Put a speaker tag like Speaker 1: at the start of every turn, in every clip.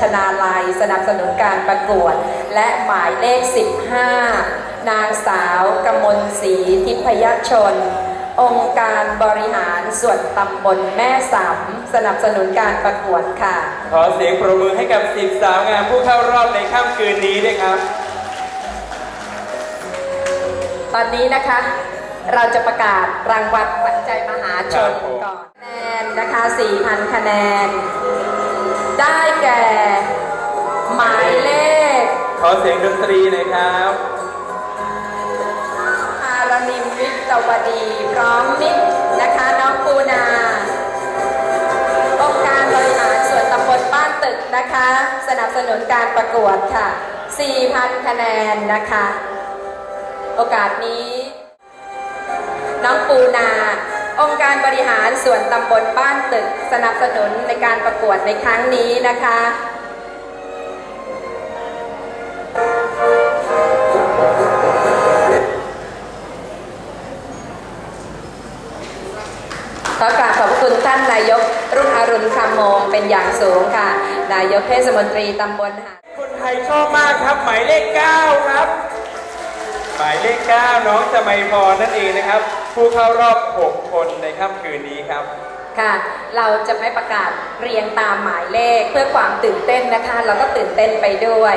Speaker 1: ชนาลัย สนับสนุนการประกวด และหมายเลข 15 นางสาวกมลศรีทิพยชน องค์การบริหารส่วนตำบลแม่สำสนับสนุนการประกวดค่ะ
Speaker 2: ขอเสียงปรบมือให้กับสิบสาวงามผู้เข้ารอบในค่ำคืนนี้ด้วยครับ
Speaker 1: ตอนนี้นะคะเราจะประกาศรางวัลขวัญใจมหาชน
Speaker 2: ครับผม
Speaker 1: ก่อนคะแนนนะคะ 4,000 คะแนน ได้แก่ หมายเลข
Speaker 2: ขอเสียงดนตรีหน่อยครับ
Speaker 1: อารณิมวิตวดีพร้อมมิตรนะคะน้องปูนาองค์การบริหารส่วนตำบลบ้านตึกนะคะ สนับสนุนการประกวดค่ะ 4,000 คะแนนนะคะ โอกาสนี้ น้องปูนา องค์การบริหารส่วนตำบลบ้านตึกสนับสนุนในการประกวดในครั้งนี้นะคะขอกราบขอบคุณท่านนายกรุ่งอรุณคำมงเป็นอย่างสูงค่ะ นายกเทศมนตรีตำบลหาด
Speaker 2: คนไทยชอบมากครับหมายเลข 9 ครับ หมายเลข 9 น้องจะไม่พรนั่นเองนะครับ ผู้เข้ารอบ 6 คนในค่ำคืนนี้ครับ
Speaker 1: ค่ะ เราจะไม่ประกาศเรียงตามหมายเลขเพื่อความตื่นเต้นนะคะ เราก็ตื่นเต้นไปด้วย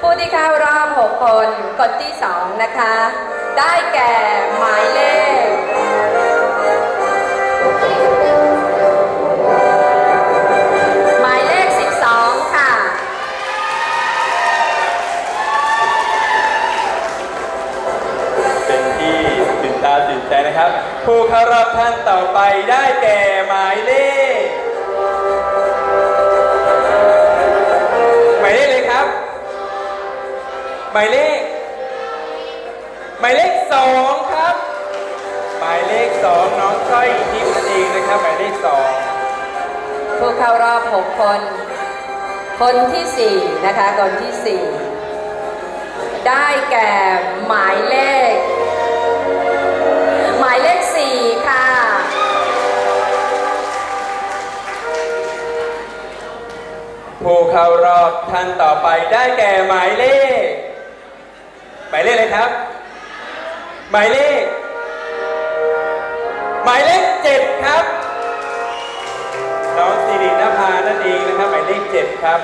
Speaker 1: ผู้ที่เข้ารอบ 6 คนคนที่ 2 นะคะ ได้แก่หมายเลข
Speaker 2: ผู้เข้ารอบท่านต่อไปได้แก่หมายเลข หมายเลขเลยครับ หมายเลข หมายเลขสองครับ หมายเลขสองน้องก้อยทิพย์นั่นเองนะครับ หมายเลขสอง
Speaker 1: ผู้เข้ารอบ6คน คนที่4นะคะ คนที่4ได้แก่หมายเลข
Speaker 2: ผู้เข้ารอบท่านต่อไปได้แก่หมายเลข หมายเลขอะไรครับ หมายเลข หมายเลขเจ็ดครับน้องสิรินภานั่นเองนะครับ หมายเลขเจ็ดครับ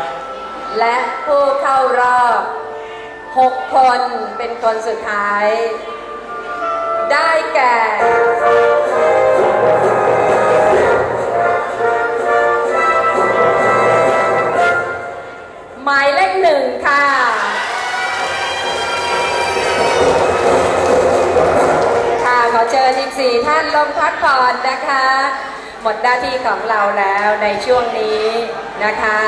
Speaker 1: และผู้เข้ารอบ6คนเป็นคนสุดท้าย ได้แก่ มดหน้าที่ของเราแล้วในช่วงนี้นะคะ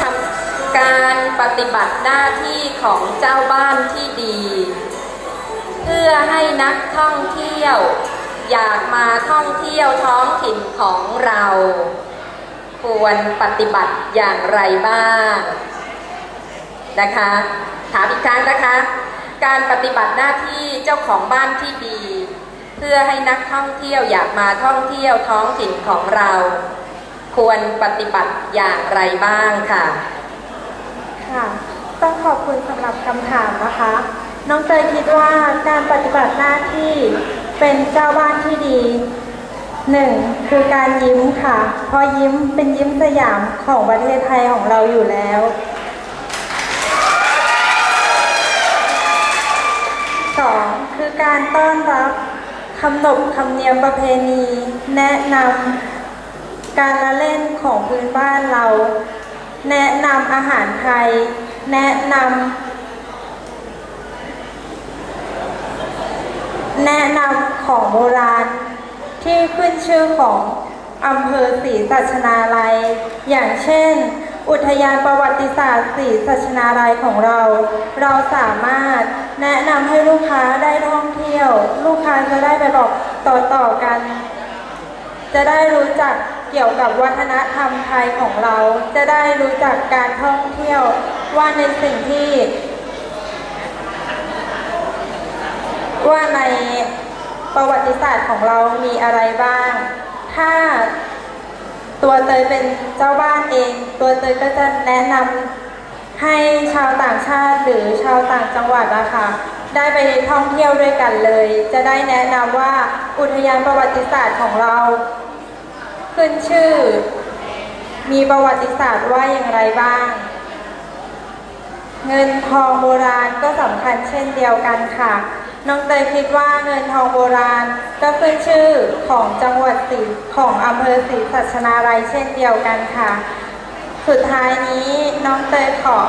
Speaker 1: ทำการปฏิบัติหน้าที่ของเจ้าบ้านที่ดี เพื่อให้นักท่องเที่ยว อยากมาท่องเที่ยวท้อง ควรปฏิบัติอย่างไรบ้างนะคะ ถามอีกครั้งนะคะ การปฏิบัติหน้าที่เจ้าของบ้านที่ดี เพื่อให้นักท่องเที่ยวอยากมาท่องเที่ยวท้องถิ่นของเรา ควรปฏิบัติอย่างไรบ้างค่ะ
Speaker 3: ค่ะต้องขอบคุณสำหรับคำถามนะคะ น้องเตยคิดว่าการปฏิบัติหน้าที่เป็นเจ้าบ้านที่ดี หนึ่งคือการยิ้มค่ะ เพราะยิ้มเป็นยิ้มสยามของประเทศไทยของเราอยู่แล้วสองคือการต้อนรับคำนบคำเนียมประเพณี แนะนำการละเล่นของพื้นบ้านเรา แนะนำอาหารไทย แนะนำแนะนำของโบราณ ที่ขึ้นชื่อของอำเภอศรีสัชนาลัย อย่างเช่น อุทยานประวัติศาสตร์ศรีสัชนาลัยของเรา เราสามารถแนะนำให้ลูกค้าได้ท่องเที่ยว ลูกค้าจะได้ไปบอกต่อๆกัน จะได้รู้จักเกี่ยวกับวัฒนธรรมไทยของเรา จะได้รู้จักการท่องเที่ยวว่าในสิ่งที่ ว่าใน ประวัติศาสตร์ของเรามีอะไรบ้าง ถ้าตัวเตยเป็นเจ้าบ้านเอง ตัวเตยก็จะแนะนำให้ชาวต่างชาติหรือชาวต่างจังหวัดอะคะได้ไปท่องเที่ยวด้วยกันเลย จะได้แนะนำว่าอุทยานประวัติศาสตร์ของเรา ขึ้นชื่อ มีประวัติศาสตร์ว่าอย่างไรบ้าง เงินทองโบราณก็สำคัญเช่นเดียวกันค่ะ น้องเตยคิดว่าเงินทองโบราณก็ขึ้นชื่อของจังหวัดศรีของอำเภอศรีสัชนาลัยเช่นเดียวกันค่ะ สุดท้ายนี้น้องเตยขอ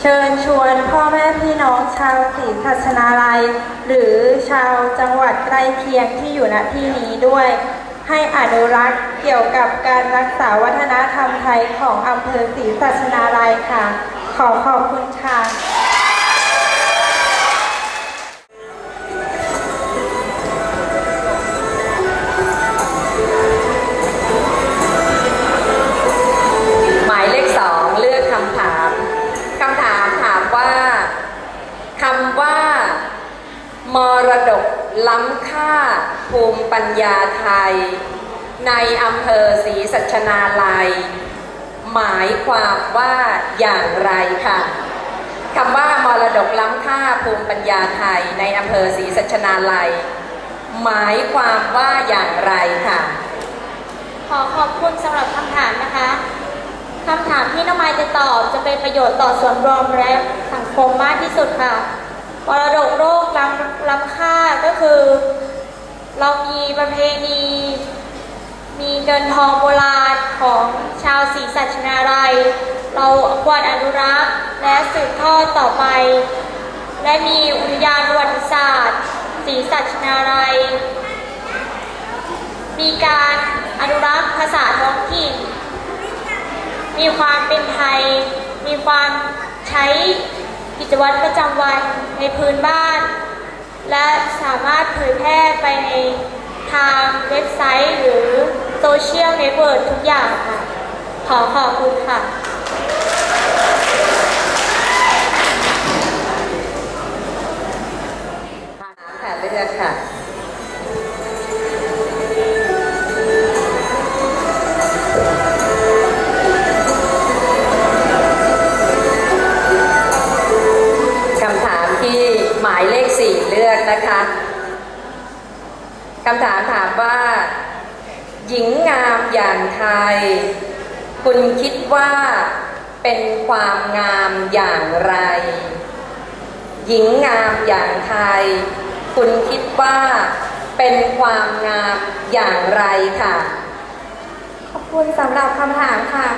Speaker 3: เชิญชวนพ่อแม่พี่น้องชาวศรีสัชนาลัย หรือชาวจังหวัดใกล้เคียงที่อยู่ณที่นี้ด้วย ให้อนุรักษ์เกี่ยวกับการรักษาวัฒนธรรมไทยของอำเภอศรีสัชนาลัยค่ะ ขอขอบคุณค่ะ
Speaker 1: ล้ำค่าภูมิปัญญาไทย ในอำเภอศรีสัชนาลัย หมายความว่าอย่างไรค่ะคำว่ามรดกล้ำค่าภูมิปัญญาไทย ในอำเภอศรีสัชนาลัย หมายความว่าอย่างไรค่ะ
Speaker 4: ขอขอบคุณสำหรับคำถามนะคะคำถามที่น้องไมจะตอบจะเป็นประโยชน์ต่อส่วนรวมและสังคมมากที่สุดค่ะ มรดกโลกล้ำล้ำค่าก็คือ เรามีประเพณีมีเงินทองโบราณของชาวศรีสัชนาลัย เราควรอนุรักษ์และสืบทอดต่อไป และมีอุทยานประวัติศาสตร์ศรีสัชนาลัย มีการอนุรักษ์ภาษาท้องถิ่น มีความเป็นไทย มีความใช้ กิจวัตรประจำวันในพื้นบ้าน และสามารถเผยแพร่ไปในทางเว็บไซต์หรือโซเชียลเน็ตเวิร์กทุกอย่างค่ะ ขอขอบคุณค่ะ
Speaker 1: ค่ะ อย่างไทย คุณคิดว่าเป็นความงามอย่างไร หญิงงามอย่างไทย คุณคิดว่าเป็นความงามอย่างไรค่ะ
Speaker 3: ขอบคุณสำหรับคำถามค่ะ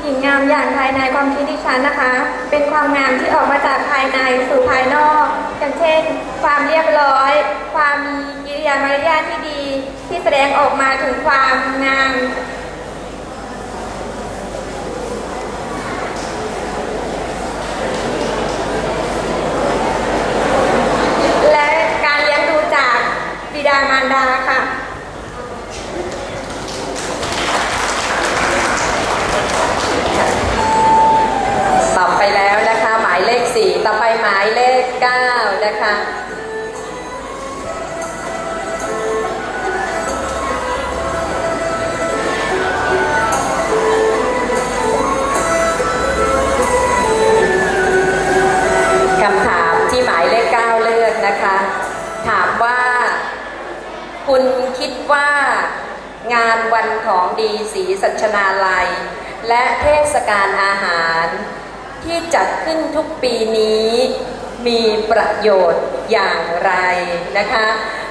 Speaker 3: หญิงงามอย่างภายในความคิดดิฉันนะคะ เป็นความงามที่ออกมาจากภายในสู่ภายนอก อย่างเช่น ความเรียบร้อย ความมีกิริยามารยาทที่ดี ที่แสดงออกมาถึงความงามและการเลี้ยงดูจากบิดามารดาค่ะ
Speaker 1: สัชนาลัย และเทศกาลอาหาร ที่จัดขึ้นทุกปีนี้มีประโยชน์อย่างไรนะคะ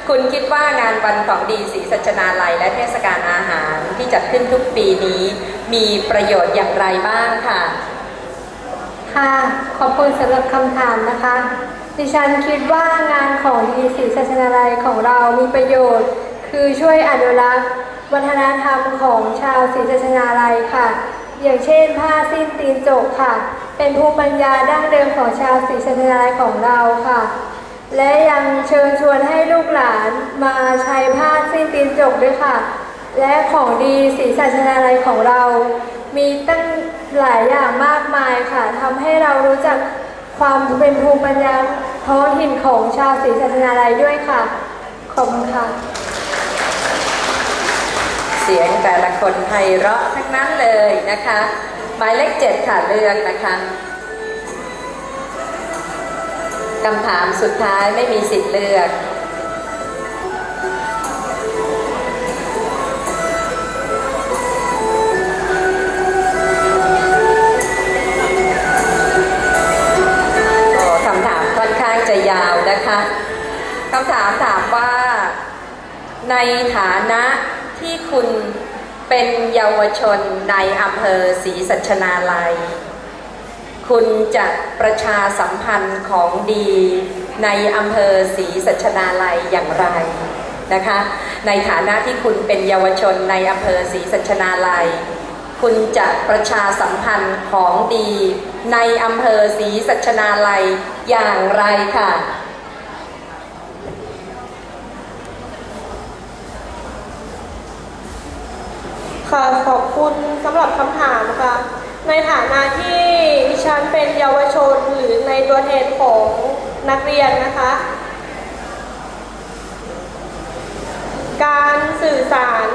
Speaker 1: คุณคิดว่างานวันของดีศรีสัชนาลัย และเทศกาลอาหารที่จัดขึ้นทุกปีนี้ มีประโยชน์อย่างไรบ้างค่ะ
Speaker 3: ค่ะ ขอบคุณสำหรับคำถามนะคะ ดิฉันคิดว่างานของดีศรีศาสนาลัยของเรามีประโยชน์ คือช่วยอนุรักษ์
Speaker 5: วัฒนธรรมของชาวศรีสัชนาลัยค่ะ อย่างเช่น ผ้าสิ้นตีนจกค่ะ เป็นภูมิปัญญาดั้งเดิมของชาวศรีสัชนาลัยของเราค่ะ และยังเชิญชวนให้ลูกหลานมาใช้ผ้าสิ้นตีนจกด้วยค่ะ และของดีศรีสัชนาลัยของเรา มีตั้งหลายอย่างมากมายค่ะทำให้เรารู้จักความเป็นภูมิปัญญาท้องถิ่นของชาวศรีสัชนาลัยด้วยค่ะ ขอบคุณค่ะ
Speaker 1: เสียงแต่ละคนไพเราะทั้งนั้นเลยนะคะ หมายเลขเจ็ดค่ะเลือกนะคะคำถามสุดท้ายไม่มีสิทธิ์เลือก เป็นเยาวชนในอำเภอศรีสัชนาลัย คุณจะประชาสัมพันธ์ของดีในอำเภอศรีสัชนาลัยอย่างไรนะคะ ในฐานะที่คุณเป็นเยาวชนในอำเภอศรีสัชนาลัย คุณจะประชาสัมพันธ์ของดีในอำเภอศรีสัชนาลัยอย่างไรค่ะ
Speaker 6: ค่ะขอบคุณสำหรับคำถามค่ะ ในฐานะที่ดิฉันเป็นเยาวชนหรือในตัวแทนของนักเรียนนะคะ การสื่อสาร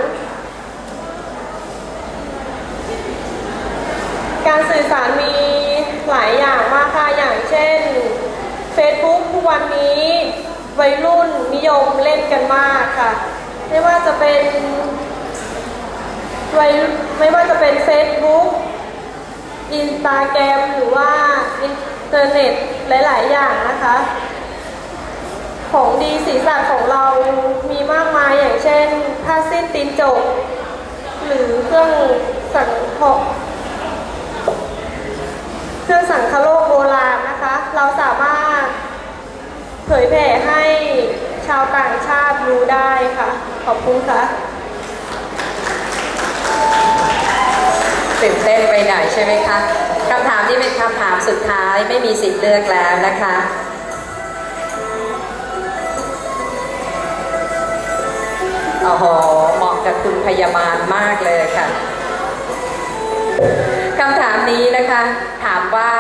Speaker 6: การสื่อสารมีหลายอย่างมากค่ะ อย่างเช่น Facebook ทุกวันนี้วัยรุ่นนิยมเล่นกันมากค่ะ ไม่ว่าจะเป็น ไว้ไม่ว่าจะเป็น Facebook อินสตาแกรมหรือว่าอินเทอร์เน็ตหลาย ๆ อย่างนะคะ ของดีสีสันของเรามีมากมายอย่างเช่นผ้าสิ้นตีนจก หรือเครื่องสังเคราะห์เครื่องสังคโลกโบราณนะคะ เราสามารถเผยแผ่ให้ชาวต่างชาติรู้ได้ค่ะ ขอบคุณค่ะ
Speaker 1: ตื่นเต้นไปหน่อยใช่ไหมคะคำถามที่เป็นคำถามสุดท้ายไม่มีสิทธิ์เลือกแล้วนะคะ โอ้โห เหมาะกับคุณพยาบาลมากเลยค่ะคำถามนี้นะคะ ถามว่า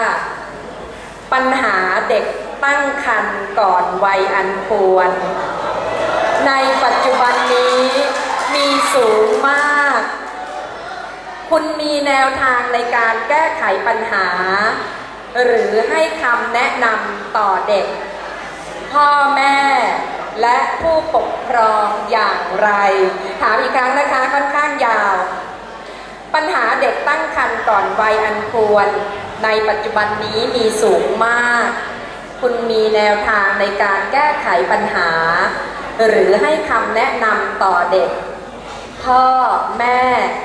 Speaker 1: ปัญหาเด็กตั้งครรภ์ก่อนวัยอันควร ในปัจจุบันนี้มีสูงมาก คุณมีแนวทางในการแก้ไขปัญหา หรือให้คำแนะนำต่อเด็ก พ่อแม่และผู้ปกครองอย่างไร ถามอีกครั้งนะคะค่อนข้างยาว ปัญหาเด็กตั้งครรภ์ก่อนวัยอันควร ในปัจจุบันนี้มีสูงมาก คุณมีแนวทางในการแก้ไขปัญหา หรือให้คำแนะนำต่อเด็ก พ่อ แม่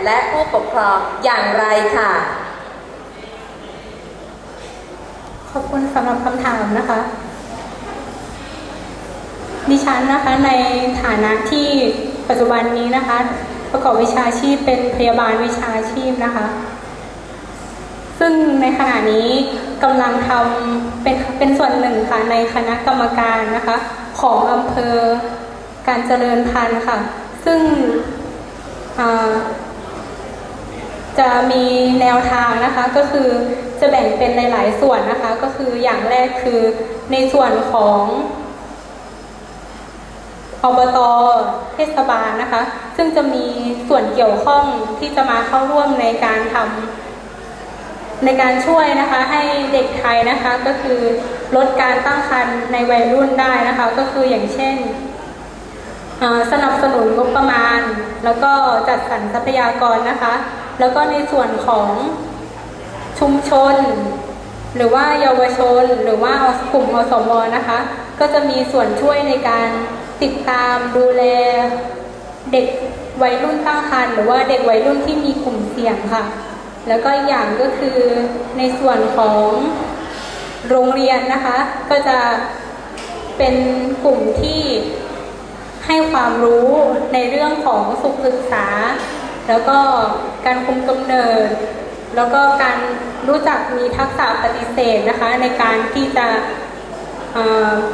Speaker 1: และผู้ปกครองอย่างไรค่ะ
Speaker 5: ขอบคุณสำหรับคำถามนะคะ ดิฉันนะคะในฐานะที่ปัจจุบันนี้นะคะ ประกอบวิชาชีพเป็นพยาบาลวิชาชีพนะคะ ซึ่งในขณะนี้กำลังทำเป็นเป็นส่วนหนึ่งค่ะในคณะกรรมการนะคะ ของอำเภอการเจริญพันธุ์ค่ะ ซึ่ง จะมีแนวทางนะคะก็คือจะแบ่งเป็นหลายส่วนนะคะ ก็คืออย่างแรกคือในส่วนของอบตเทศบาลนะคะ ซึ่งจะมีส่วนเกี่ยวข้องที่จะมาเข้าร่วมในการทำในการช่วยนะคะ ให้เด็กไทยนะคะก็คือลดการตั้งครรภ์ในวัยรุ่นได้นะคะ ก็คืออย่างเช่น สนับสนุนงบประมาณ แล้วก็จัดสรรทรัพยากรนะคะ แล้วก็ในส่วนของชุมชน หรือว่าเยาวชน หรือว่ากลุ่มอสมนะคะ ก็จะมีส่วนช่วยในการติดตามดูแลเด็กวัยรุ่นตั้งครรภ์หรือว่าเด็กวัยรุ่นที่มีกลุ่มเสี่ยงค่ะ แล้วก็อย่างก็คือในส่วนของโรงเรียนนะคะ ก็จะเป็นกลุ่มที่ ความรู้ในเรื่องของสุขศึกษา แล้วก็การคุมกำเนิด แล้วก็การรู้จักมีทักษะปฏิเสธนะคะ ในการที่จะ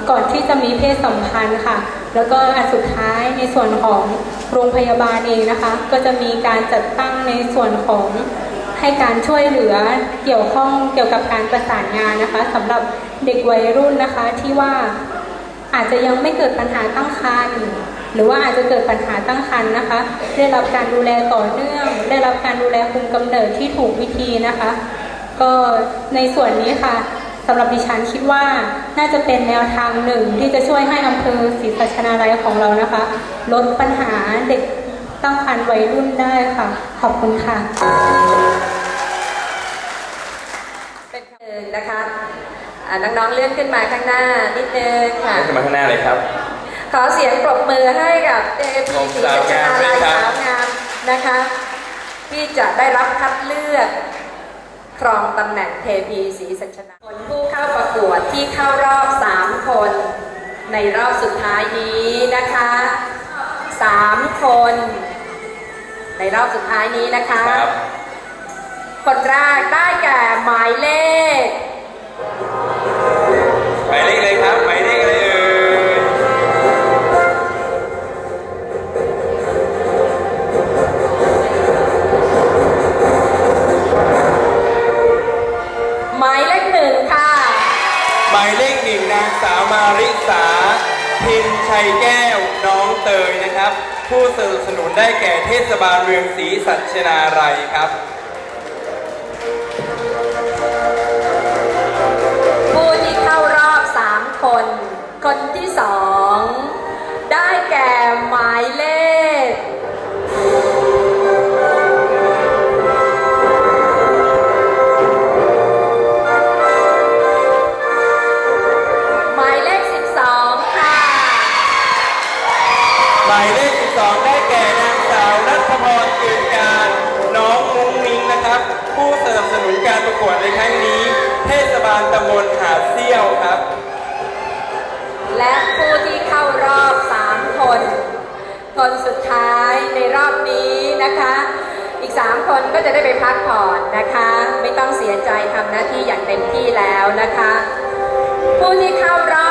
Speaker 5: ก่อนที่จะมีเพศสัมพันธ์ค่ะ แล้วก็อันสุดท้ายในส่วนของโรงพยาบาลเองนะคะ ก็จะมีการจัดตั้งในส่วนของให้การช่วยเหลือเกี่ยวข้องเกี่ยวกับการประสานงานนะคะสำหรับเด็กวัยรุ่นนะคะที่ว่าอาจจะยังไม่เกิดปัญหาตั้งครรภ์ หรือว่าอาจจะเกิดปัญหาตั้งครรภ์นะคะ ได้รับการดูแลต่อเนื่อง ได้รับการดูแลคุมกำเนิดที่ถูกวิธีนะคะ ก็ในส่วนนี้ค่ะสำหรับดิฉันคิดว่าน่าจะเป็นแนวทางหนึ่งที่จะช่วยให้อำเภอศรีสัชนาลัยของเรานะคะ ลดปัญหาเด็กตั้งครรภ์วัยรุ่นได้ค่ะ ขอบคุณค่ะ
Speaker 1: เป็นคำเดินนะคะอ่าน้องๆเลื่อนขึ้นมาข้างหน้านิดนึงค่ะ
Speaker 2: ขึ้นมาข้างหน้าเลยครับ
Speaker 1: ขอเสียงปรบมือให้กับเอพีศรีสัชนาลัย
Speaker 2: สา
Speaker 1: สาวว
Speaker 2: งางา
Speaker 1: มมนะคะ ที่จะได้รับคัดเลือก ครองตำแหน่งเทพีศรีสัชนาคนผู้เข้าประกวดที่เข้ารอบ 3 คน ในรอบสุดท้ายนี้นะคะ 3 คน ในรอบสุดท้ายนี้นะคะ
Speaker 2: ครับ
Speaker 1: คนแรกได้แก่หมายเลขา
Speaker 2: ยเลขห
Speaker 1: นึ่ง
Speaker 2: นางสาวมาริสาพินชัยแก้วน้องเตยนะครับ ผู้สนับสนุนได้แก่เทศบาลเมืองศรีสัชนาลัยครับ
Speaker 1: ผู้ที่เข้ารอบ 3 คน คนที่ 2 ได้แก่หมายเลข
Speaker 2: ในครั้งนี้ เทศบาลตำบลหาดเซี่ยวครับ
Speaker 1: และผู้ที่เข้ารอบ 3 คน คนสุดท้ายในรอบนี้นะคะ อีก 3 คนก็จะได้ไปพักผ่อนนะคะ ไม่ต้องเสียใจทำหน้าที่อย่างเต็มที่แล้วนะคะ ผู้ที่เข้ารอบ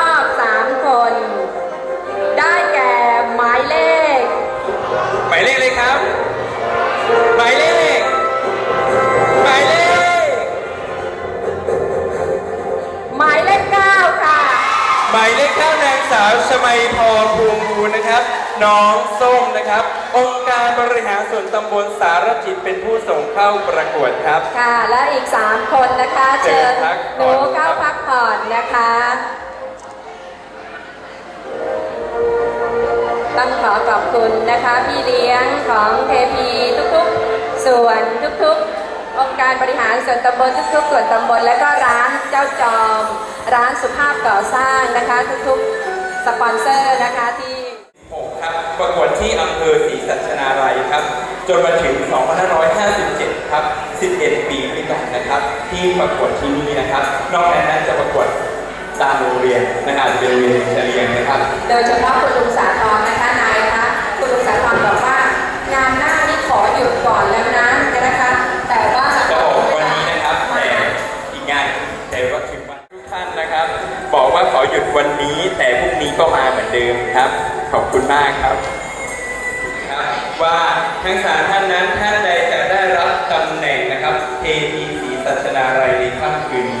Speaker 2: สาวชมัยพรภูมิบูรณ์นะครับ น้องส้มนะครับ องค์การบริหารส่วนตำบลสารจิตเป็นผู้ส่งเข้าประกวดครับ
Speaker 1: ค่ะ และอีก 3 คนนะคะ เชิญ
Speaker 2: เชิญพัก
Speaker 1: ห
Speaker 2: ผ่
Speaker 1: นู
Speaker 2: อน
Speaker 1: เข้าพักผ่อนนะคะต้องขอขอบคุณนะคะพี่เลี้ยงของเทพีทุกๆ ส่วนทุกๆ องค์การบริหารส่วนตำบลทุกๆ ส่วนตำบลและก็ร้านเจ้าจอม ร้านสุภาพก่อสร้างนะคะทุกๆ สปอนเซอร์นะคะที่
Speaker 2: 6ครับประกวดที่อำเภอศรีสัชนาลัยครับ จนมาถึง 2557 ครับ 11 ปีด้วยกันนะครับ ที่ประกวดที่นี่นะครับ นอกจากนั้นจะประกวดตามโรงเรียนนะครับอาจจะเป็นโรงเรียนเฉลียงนะครับ
Speaker 1: โดยเฉพาะคุณลุงสาธรนะคะนายคะคุณลุงสาธรบอกว่างานหน้านี่ขอหยุดก่อนแล้วนะนะคะ วั
Speaker 2: นนี้แต่พรุ่งนี้ก็มาเหมือนเดิมครับ ขอบคุณมากครับครับว่าทั้งสามท่านนั้นท่านใดจะได้รับตำแหน่งนะครับเทพีศรีสัชนาลัยในค่ำคืนนี้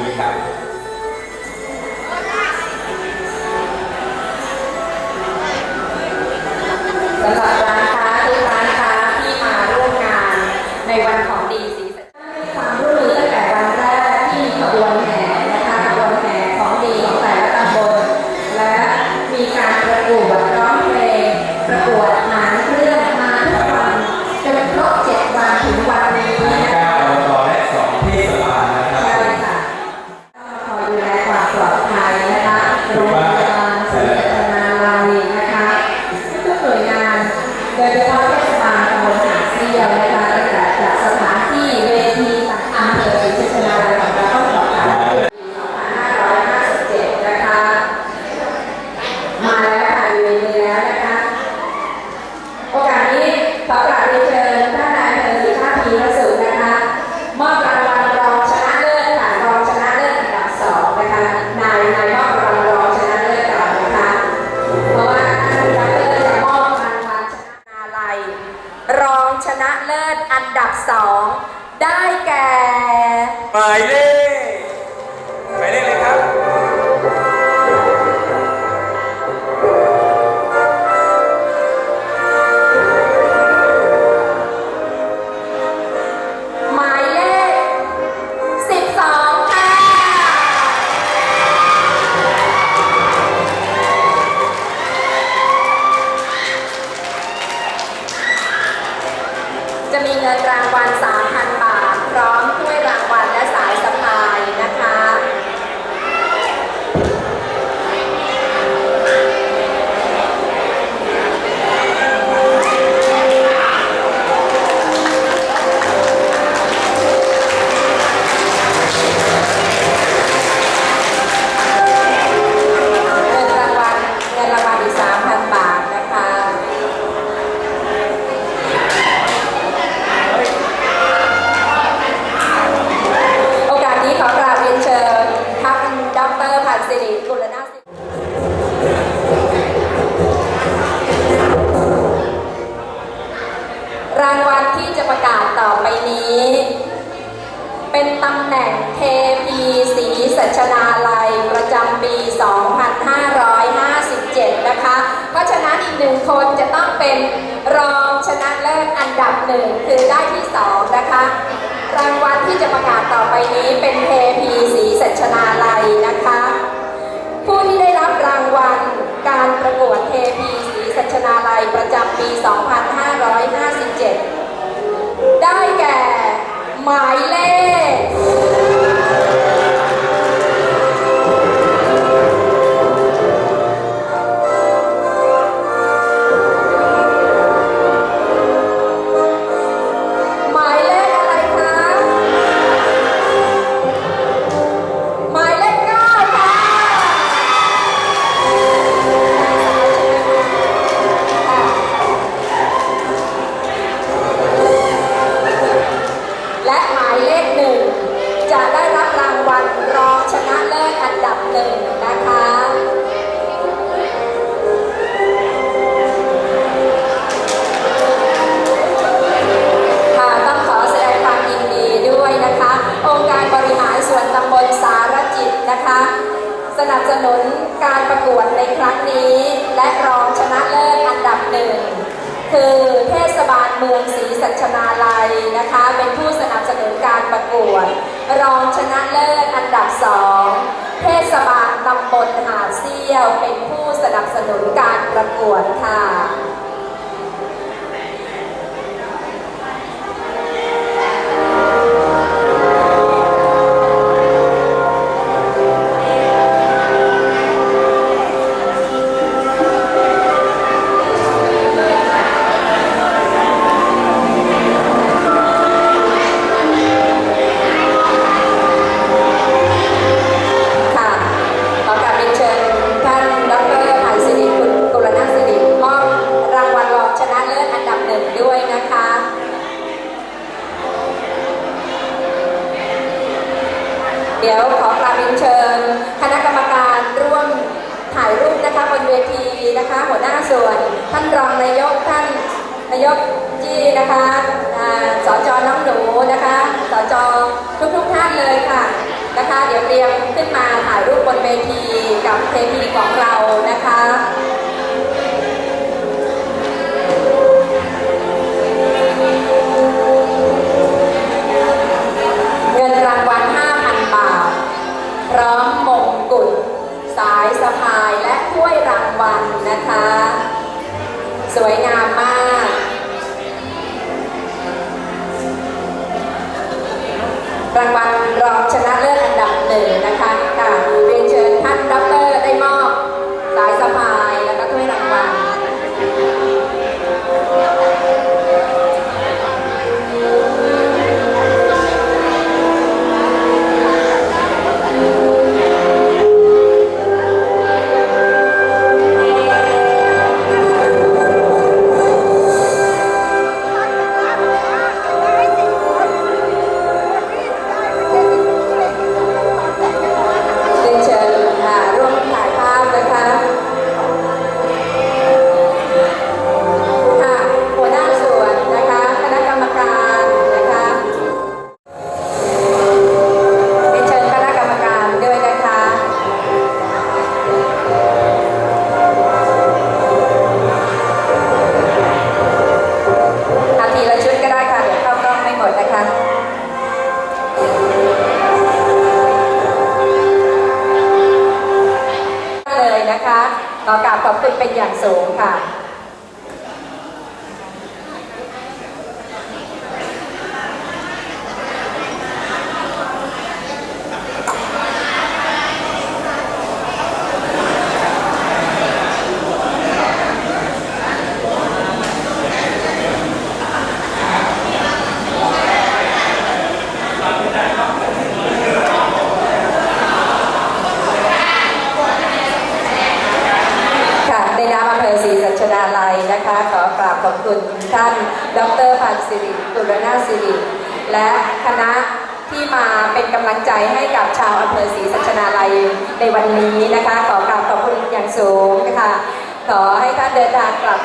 Speaker 1: แล้วนะคะ โอกาสนี้ขอกราบเรี
Speaker 2: ยนเชิ
Speaker 1: ญ จะมีเงินรางวัล 3,000 บาท พร้อมถ้วย สัชนาลัยประจำปี 2557 นะคะ เพราะฉะนั้นอีกหนึ่งคนจะต้องเป็นรองชนะเลิศอันดับหนึ่งคือได้ที่สองนะคะ รางวัลที่จะประกาศต่อไปนี้เป็นเทพีสีสัชนาลัยนะคะ ผู้ที่ได้รับรางวัลการประกวดเทพีสีสัชนาลัยประจำปี 2557 ได้แก่หมายเลข เรียงขึ้นมาถ่ายรูปบนเวทีกับเทพีของเรา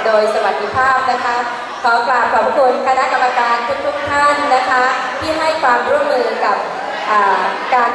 Speaker 1: โดยสวัสดิภาพนะคะ ขอกราบขอบคุณคณะกรรมการทุกๆท่านนะคะ ที่ให้ความร่วมมือกับการ